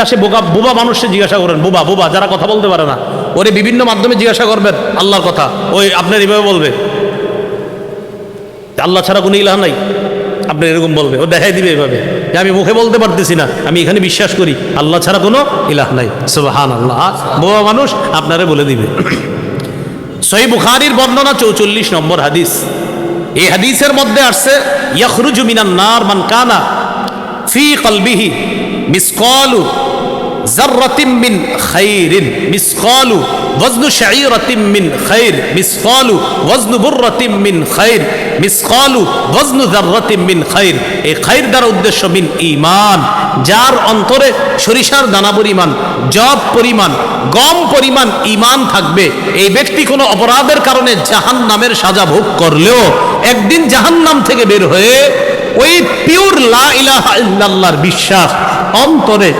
আসে, বোকা, বোবা মানুষকে জিজ্ঞাসা করেন, বোবা বোবা, যারা কথা বলতে পারে না। ওরে বিভিন্ন মাধ্যমে জিজ্ঞাসা করবেন, আল্লাহর কথা। ওই আপনার এইভাবে বলবে। আল্লাহ ছাড়া কোনো ইলাহ নাই। আপনি এরকম বলবে, ও দেখাই দিবে এভাবে। যে আমি মুখে বলতে পারতেছি না, আমি এখানে বিশ্বাস করি, আল্লাহ ছাড়া কোনো ইলাহ নাই। সুবহান আল্লাহ বোবা মানুষ আপনারে বলে দিবে। সহি বুখারির বর্ণনা চৌচল্লিশ নম্বর হাদিস। এই হাদিসের মধ্যে আসছে, ইয়াখরুজু মিনান নার মান কানা ফি কলবিহি। মিসকালু জাররাতিম মিন খাইরিন, মিসকালু ওয়াজনু শাঈরাতিম মিন খাইর, মিসকালু ওয়াজনু বুররাতিম মিন খাইর, মিসকালু ওয়াজনু জাররাতিম মিন খাইর। এই খাইর দ্বারা উদ্দেশ্য মিন ঈমান, যার অন্তরে সরিষার দানা পরিমাণ জব পরিমাণ, গম পরিমাণ ঈমান থাকবে। এই ব্যক্তি কোনো অপরাধের কারণে জাহান নামের সাজা ভোগ করলেও একদিন জাহান্নাম থেকে বের হয়ে ওই পিওর লা ইলাহা ইল্লাল্লাহর বিশ্বাস অন্তরে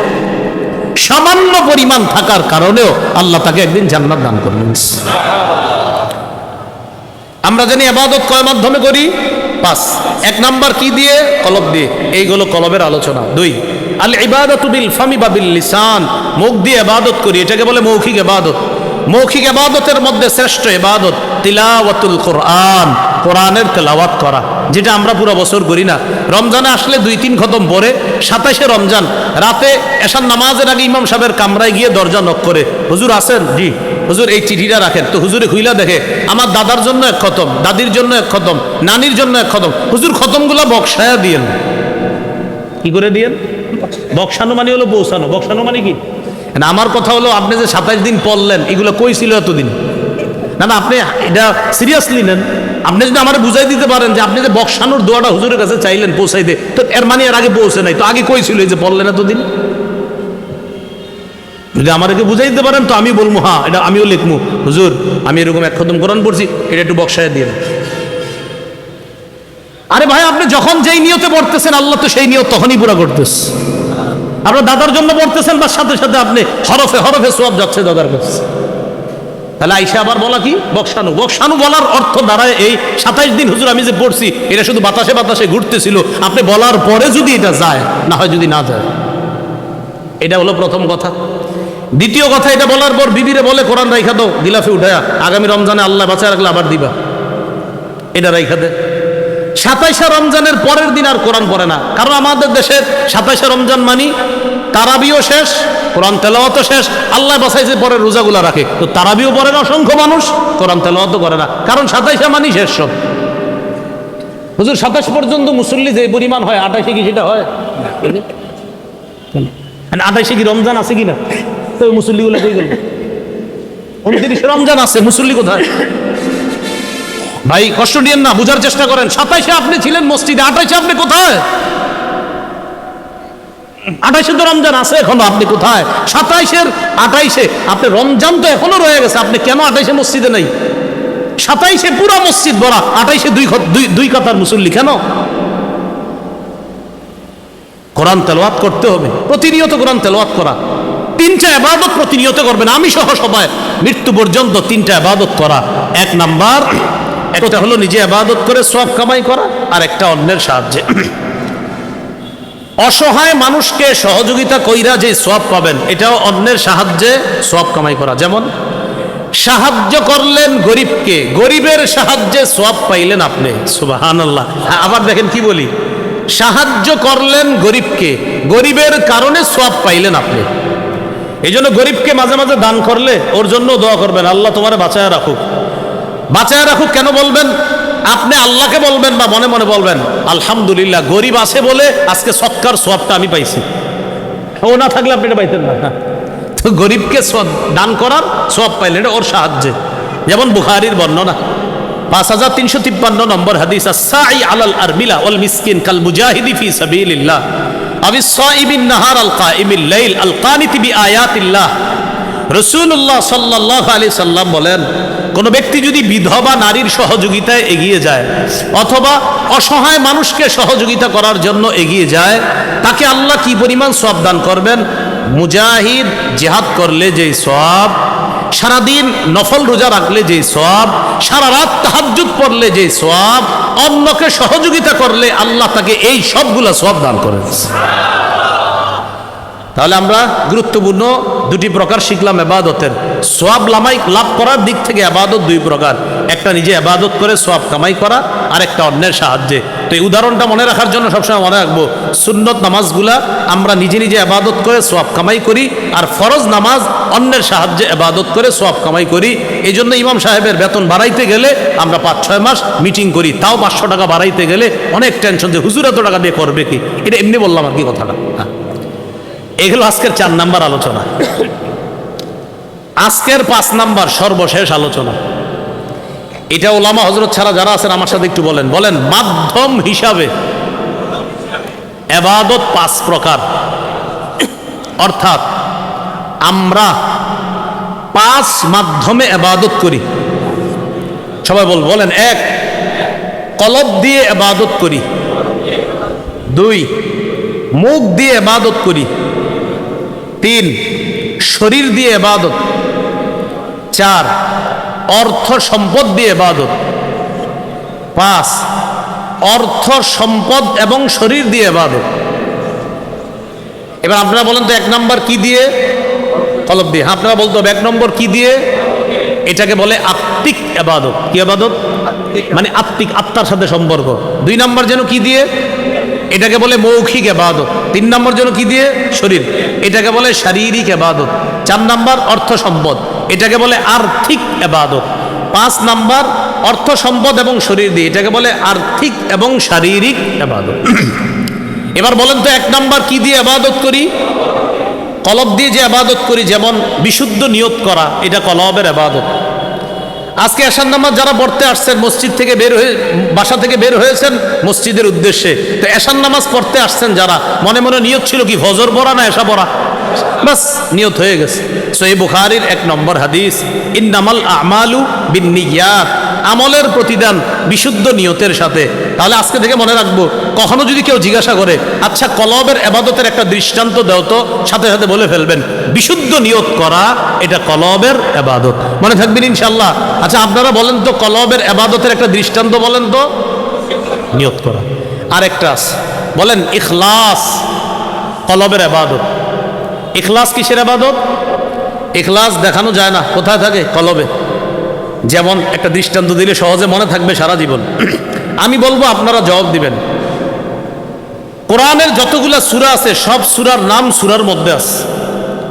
সামান্য পরিমাণ থাকার কারণেও আল্লাহ তাকে একদিন জান্নাত দান করবেন। আমরা জানি আবাদত কয় মাধ্যমে করি? পাঁচ। এক নাম্বার কি দিয়ে? কলব দিয়ে। এইগুলো কলবের আলোচনা। দুই, আল ইবাদত বিল ফামি বা বিল লিসান। মুখ দিয়ে ইবাদত করি। এটাকে বলে মৌখিক ইবাদত। মৌখিক ইবাদতের মধ্যে শ্রেষ্ঠ ইবাদত তিলাওয়াতুল কোরআন। কোরআনের তেলাওয়াত করা, যেটা আমরা পুরো বছর করি না। রমজানে আসলে দুই তিন খতম পরে, সাতাশে রমজান, রাতে এসার নামাজের আগে ইমাম সাহেবের কামরায় গিয়ে দরজা নক করে, হুজুর আছেন? জি। হুজুর, এই চিঠিটা রাখেন। তো হুজুরে খুইলা দেখে, আমার দাদার জন্য এক খতম, দাদির জন্য এক খতম, নানির জন্য এক খতম। হুজুর খতমগুলো বক্সায়া দিয়েন। কি করে দিয়েন? বক্সানো মানে হলো পৌঁছানো বক্সানো মানে কি? না, আমার কথা হলো, আপনি যে সাতাইশ দিন পড়লেন, এগুলো কই ছিল এতদিন? না না, আপনি এটা সিরিয়াসলি নেন। আপনি যদি আমার বুঝাই দিতে পারেন যে আপনি যে বক্সানোর দোয়াটা হুজুরের কাছে চাইলেন পৌঁছাইতে তো এর মানে এর আগে পৌঁছে নাই। তো আগে কই ছিল এই যে পড়লেন এতদিন? যদি আমাদেরকে বুঝাই দিতে পারেন, তো আমি বলব হ্যাঁ এটা আমিও লিখব হুজুর, আমি এরকম এক খতম কোরআন পড়ছি, এটা একটু বক্সায় দিয়ে আরে ভাই, আপনি যখন যেই নিয়তে পড়তেছেন, আল্লাহ তো সেই নিয়ত তখনই পুরা করতেছে। আপনার দাদার জন্য পড়তেছেন বা সাথে সাথে আপনি হরফে হরফে সব যাচ্ছে, দাদার কাছে। তাহলে আইসা আবার বলা কি? বক্সানু বক্সানু বলার অর্থ দাঁড়ায় এই সাতাইশ দিন হুজুর আমি যে পড়ছি, এটা শুধু বাতাসে বাতাসে ঘুরতেছিল। আপনি বলার পরে যদি এটা যায়, না হয় যদি না যায়। এটা হলো প্রথম কথা। দ্বিতীয় কথা, এটা বলার পর বিবিরে বলে, কোরআন রাইখা দাও, গিলাফে উঠায়া, আগামী রমজানে আল্লাহ বাঁচায় রাখলে আবার দিবা। এটা রাইখা দে। সাতাইশা রমজানের পরের দিন আর কোরআন পড়ে না। কারণ আমাদের দেশের সাতাইশা রমজান মানি, তারাবিও শেষ কোরআন তেলাওয়াতও শেষ, আল্লাহ বাসাইছে, পরে রোজাগুলা রাখে। তো তারাবিও পড়ে না, অসংখ্য মানুষ কোরআন তেলাওয়াতও করে না। কারণ সাতাইশে মানি শেষ সব। হুজুর, সাতাশ পর্যন্ত মুসল্লি যে পরিমাণ হয়, আঠাশে কি সেটা হয়? আঠাশে কি রমজান আছে কিনা? তো মুসল্লিগুলো কই গেল? উনত্রিশে রমজান আছে, মুসল্লি কোথায়? ভাই, কষ্ট দিয়েন না, বুঝার চেষ্টা করেন। সাতাইশে আপনি ছিলেন মসজিদে আঠাইশে আপনি কোথায়? আঠাইশে তো রমজান আছে, এখনও আপনি কোথায়? সাতাইশের, আঠাইশে, আপনি রমজান তো এখনও রয়ে গেছে, আপনি কেন আঠাইশে মসজিদে নেই? সাতাইশে পুরা মসজিদ ভরা, আঠাইশে দুই দুই কাতার মুসল্লি কেন? কোরআন তেলাওয়াত করতে হবে, প্রতিনিয়ত কোরআন তেলাওয়াত করা। তিনটা আবাদত প্রতিনিয়ত করবেন, আমি সহ সবাই। মৃত্যু পর্যন্ত তিনটা আবাদত করা। এক নাম্বার, একটা হলো নিজে আবাদত করে সব কামাই করা, আর একটা অন্যের সাহায্যে। অসহায় মানুষকে সহযোগিতা কইরা যে সব পাবেন, এটাও অন্যের সাহায্যে সব কামাই করা। যেমন, সাহায্য করলেন গরিবকে, গরিবের সাহায্যে সব পাইলেন আপনি সুবাহান আল্লাহ হ্যাঁ আবার দেখেন কি বলি, সাহায্য করলেন গরিবকে, গরিবের কারণে সব পাইলেন আপনি। এই জন্য গরিবকে মাঝে মাঝে দান করলে ওর জন্য দোয়া করবেন, আল্লাহ তোমার বাঁচায় রাখুক। বাঁচায় রাখুক কেন বলবেন? আপনি আল্লাহকে বলবেন বা মনে মনে বলবেন, আলহামদুলিল্লাহ, গরিব আছে বলে আজকে সৎকার সোয়াবটা আমি পাইছি। ও না থাকলে আপনি এটা পাইতেন না। তো গরিবকে দান করার সব পাইলেন, এটা ওর সাহায্যে। যেমন বুখারির বর্ণনা, পাঁচ হাজার তিনশো তিপ্পান্ন নম্বর হাদিস সাই আলাল আরমিলা অল মিসকিন কাল মুজাহিদি ফি সাবিলিল্লাহ। আবি সাইবিন নাহার আল কাইমিল লাইল আল কানিতি বি আয়াতিল্লাহ রসুল্লাহ সাল্লাহ আলি সাল্লাম বলেন, কোনো ব্যক্তি যদি বিধবা নারীর সহযোগিতায় এগিয়ে যায় অথবা অসহায় মানুষকে সহযোগিতা করার জন্য এগিয়ে যায়, তাকে আল্লাহ কি পরিমাণ সব দান করবেন? মুজাহিদ জেহাদ করলে যেই সব সারাদিন নফল রোজা রাখলে যেই সব সারা রাত তাহাজ্জুদ পড়লে যেই সব অন্যকে সহযোগিতা করলে আল্লাহ তাকে এই সবগুলা সব দান করেন। তাহলে আমরা গুরুত্বপূর্ণ দুটি প্রকার শিখলাম এবাদতের। সোয়াব লামাই লাভ করার দিক থেকে আবাদত দুই প্রকার। একটা নিজে আবাদত করে সোয়াব কামাই করা আর একটা অন্যের সাহায্যে। তো এই উদাহরণটা মনে রাখার জন্য সবসময় মনে রাখব, সুন্নত নামাজগুলা আমরা নিজে নিজে আবাদত করে সোয়াব কামাই করি, আর ফরজ নামাজ অন্যের সাহায্যে আবাদত করে সোয়াব কামাই করি। এই জন্য ইমাম সাহেবের বেতন বাড়াইতে গেলে আমরা পাঁচ, ছয় মাস মিটিং করি, তাও পাঁচশো টাকা বাড়াইতে গেলে অনেক টেনশন যে, হুজুর এত টাকা দিয়ে করবে কি? এটা এমনি বললাম আর কি কথাটা। হ্যাঁ। এগুলো আজকের চার নাম্বার আলোচনা। আজকের পাঁচ নাম্বার সর্বশেষ আলোচনা। এটা ওলামা হজরত ছাড়া যারা আছেন, আমার সাথে একটু বলেন। বলেন, মাধ্যম হিসাবে এবাদত পাঁচ প্রকার। অর্থাৎ আমরা পাঁচ মাধ্যমে এবাদত করি। সবাই বল, বলেন, এক, কলব দিয়ে এবাদত করি। দুই, মুখ দিয়ে এবাদত করি। তিন শরীর দিয়ে এবাদত চার অর্থ সম্পদ দিয়ে এবাদত পাঁচ অর্থ সম্পদ এবং শরীর দিয়ে এবাদত এবার আপনারা বলেন তো এক নম্বর কি দিয়ে? কলব দিয়ে। হ্যাঁ, আপনারা বলতে হবে এক নম্বর কি দিয়ে? এটাকে বলে আত্মিক এবাদত কি আবাদত মানে আত্মিক আত্মার সাথে সম্পর্ক। দুই নম্বর যেন কি দিয়ে? এটাকে বলে মৌখিক এবাদত। তিন নম্বর জন্য কি দিয়ে? শরীর। এটাকে বলে শারীরিক এবাদত। চার নম্বর অর্থ সম্পদ। এটাকে বলে আর্থিক এবাদত। পাঁচ নাম্বার অর্থ সম্পদ এবং শরীর দিয়ে। এটাকে বলে আর্থিক এবং শারীরিক এবাদত। এবার বলেন তো এক নাম্বার কি দিয়ে আবাদত করি? কলব দিয়ে যে আবাদত করি, যেমন বিশুদ্ধ নিয়ত করা, এটা কলবের আবাদত আজকে এশার নামাজ যারা পড়তে আসছেন, মসজিদ থেকে বের হয়ে, বাসা থেকে বের হয়েছেন মসজিদের উদ্দেশ্যে। তো এশার নামাজ পড়তে আসছেন যারা, মনে মনে নিয়ত ছিল কি, ফজর পড়া না এশা পড়া? বাস, নিয়ত হয়ে গেছে। সই বুখারির এক নম্বর হাদিস, ইন্নামাল আমালু বিনিয়াত আমলের প্রতিদান বিশুদ্ধ নিয়তের সাথে। তাহলে আজকে থেকে মনে রাখব, কখনো যদি কেউ জিজ্ঞাসা করে আচ্ছা কলবের এবাদতের একটা দৃষ্টান্ত দেও তো, সাথে সাথে বলে ফেলবেন। বিশুদ্ধ নিয়ত করা, এটা কলবের এবাদত। মনে থাকবেন ইনশাল্লাহ আচ্ছা আপনারা বলেন তো, কলবের এবাদতের একটা দৃষ্টান্ত বলেন তো? নিয়ত করা। আর একটা বলেন, ইখলাস কলবের এবাদত। ইখলাস কিসের আবাদত ইখলাস দেখানো যায় না, কোথায় থাকে? কলবে। যেমন একটা দৃষ্টান্ত দিলে সহজে মনে থাকবে সারা জীবন। আমি বলব, আপনারা জবাব দিবেন। কোরআনের যতগুলা সুরা আছে, সব সুরার নাম সুরার মধ্যে আছে।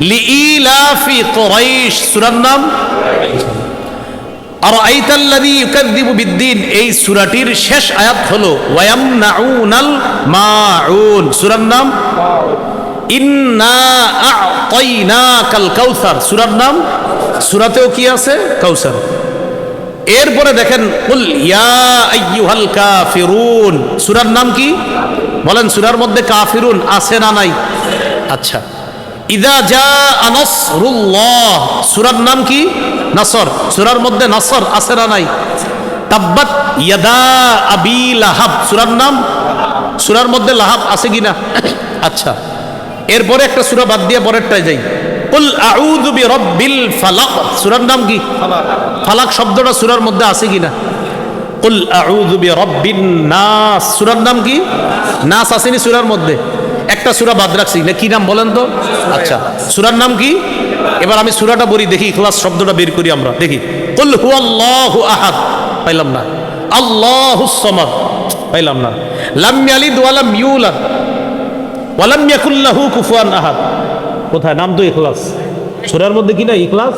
লিইলাফি কুরাইশ, সূরার নাম? আর আইতাল্লাদি ইউকাদ্দিবু বিদ্দিন, এই সূরাটির শেষ আয়াত হলো, ওয়ায়ামনাউনাল মাউন, সূরার নাম? ইন্না আ'তাইনাকাল কাউসার, সূরার নাম? সূরাতেও কি আছে? কাউসার। এরপরে দেখেন, কুল ইয়া আইয়ুহাল কাফিরুন, সূরার নাম কি? বলেন, সূরার মধ্যে কাফিরুন আছে না নাই? আচ্ছা। ইদা জা আনসরুল্লাহ সূরার নাম কি? নাসর। সূরার মধ্যে নাসর আছে না নাই? তাব্বাত ইয়াদা আবি লাহাব। সূরার নাম? সূরার মধ্যে লাহাব আছে কি না? আচ্ছা। এরপরে একটা সূরা বাদ দিয়ে পরেরটায় যাই। কুল আউযু বিরাব্বিল ফালাক। সূরার নাম কি? ফালাক শব্দটা সূরার মধ্যে আছে কি না? কুল আউযু বিরাব্বিন নাস। সূরার নাম কি? নাস আসেনি সূরার মধ্যে। একটা সুরা বাদ রাখছি। না, কি নাম বলেন তো? আচ্ছা সুরার নাম কি? এবার আমি সুরাটা বলি দেখি ইখলাস শব্দটা বের করি আমরা। দেখি, কুল হু আল্লাহ আহাদ। পাইলাম না। আল্লাহ সামাদ। পাইলাম না। লাম ইয়ালিদ ওয়া লাম ইউলাদ। ওয়ালাম ইয়াকুল্লাহু কুফুয়ান আহাদ। কোথায়? নাম তো ইখলাস। সুরার মধ্যে কি না ইখলাস?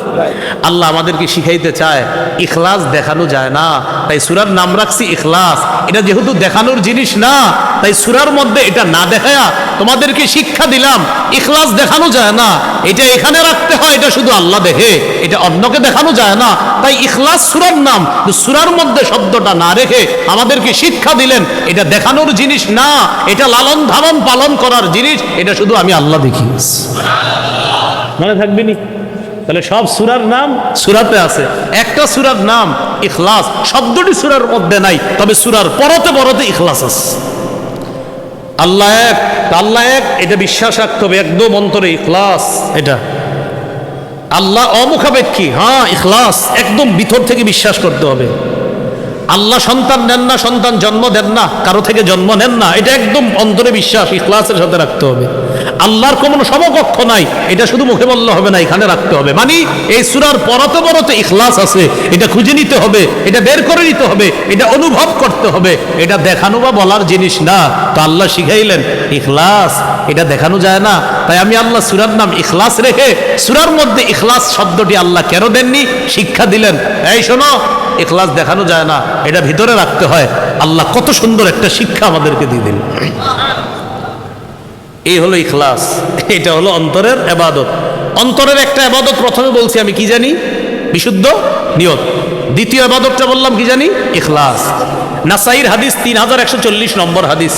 আল্লাহ আমাদেরকে শিখাইতে চায়, ইখলাস দেখানো যায় না। তাই সুরার নাম রাখছি ইখলাস। এটা যেহেতু দেখানোর জিনিস না, তাই সুরার মধ্যে এটা না দেখায়া তোমাদেরকে শিক্ষা দিলাম, ইখলাস দেখানো যায় না। এটা এখানে রাখতে হয়, এটা শুধু আল্লাহ দেখে, এটা অন্যকে দেখানো যায় না। তাই ইখলাস সুরার নাম সুরার মধ্যে শব্দটা না রেখে আমাদেরকে শিক্ষা দিলেন, এটা দেখানোর জিনিস না, এটা লালন ধারণ পালন করার জিনিস, এটা শুধু আমি আল্লাহ দেখি। মনে থাকবি নি? তাহলে সব সুরার নাম সুরাতে আছে। একটা সুরার নাম ইখলাস, শব্দটি সুরার মধ্যে নাই, তবে সুরার পরতে পরতে ইখলাস আছে। আল্লাহ এক আল্লাহ এক, এটা বিশ্বাস রাখতে হবে, একদম অন্তরে ইখলাস, এটা। আল্লাহ অমুখাপেক্ষী হ্যাঁ ইখলাস, একদম ভিতর থেকে বিশ্বাস করতে হবে। আল্লাহ সন্তান নেন না, সন্তান জন্ম দেন না, কারও থেকে জন্ম নেন না, এটা একদম অন্তরে বিশ্বাস, ইখলাসের সাথে রাখতে হবে। আল্লাহর কোনো সমকক্ষ নাই। এটা শুধু মুখে বললে হবে না, এখানে রাখতে হবে। মানে এই সুরার পরতে পরতে ইখলাস আছে, এটা খুঁজে নিতে হবে, এটা বের করে নিতে হবে, এটা অনুভব করতে হবে। এটা দেখানো বা বলার জিনিস না। তো আল্লাহ শিখাইলেন, ইখলাস, এটা দেখানো যায় না। তাই আমি আল্লাহ সুরার নাম ইখলাস রেখে, সুরার মধ্যে ইখলাস শব্দটি আল্লাহ কেন দেননি? শিক্ষা দিলেন। এই শোনো, ইখলাস দেখানো যায় না, এটা ভিতরে রাখতে হয়। আল্লাহ কত সুন্দর একটা শিক্ষা আমাদেরকে দিয়ে দিল এই হলো ইখলাস, এটা হলো অন্তরের এবাদত। অন্তরের একটা আবাদত প্রথমে বলছি আমি, কি জানি? বিশুদ্ধ নিয়ত। দ্বিতীয় আবাদতটা বললাম, কি জানি? ইখলাস। নাসাইর হাদিস তিন হাজার একশো চল্লিশ নম্বর হাদিস।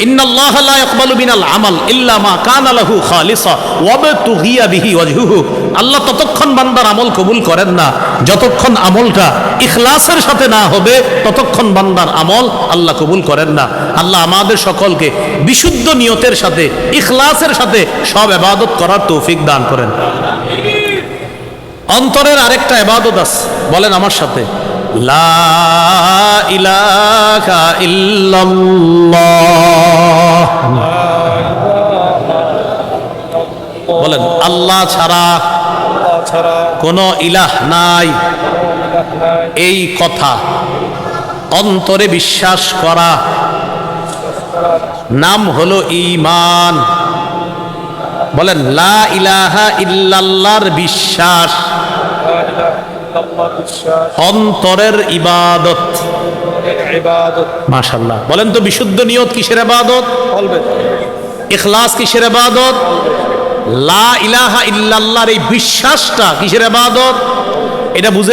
ইন্নাল্লাহ লা ইয়াকবালু মিনাল আমাল ইল্লা মা কানা লাহু খালিসা ওয়াবতুগিয়া বিহি ওয়াজহুহু। আল্লাহ ততক্ষণ বান্দার আমল কবুল করেন না। যতক্ষণ আমলটা ইখলাসের সাথে না হবে, ততক্ষণ বান্দার আমল আল্লাহ কবুল করেন না। আল্লাহ আমাদের সকলকে বিশুদ্ধ নিয়তের সাথে, ইখলাসের সাথে সব এবাদত করার তৌফিক দান করেন। অন্তরের আরেকটা এবাদত আছে, বলেন আমার সাথে, লা বলেন, আল্লাহ ছাড়া কোনো ইলাহ নাই। এই কথা অন্তরে বিশ্বাস করা। নাম হলো ঈমান। বলেন লা ইলাহা ইল্লাল্লাহর বিশ্বাস। অন্তরের ইবাদত। মাশাল্লাহ বলেন তো বিশুদ্ধ নিয়ত কিসের বলবে ইখলাস কিসের ইবাদত লা ইলাহা ইল্লাল্লাহর এই বিশ্বাসটা কিসের আবাদত? এটা বুঝে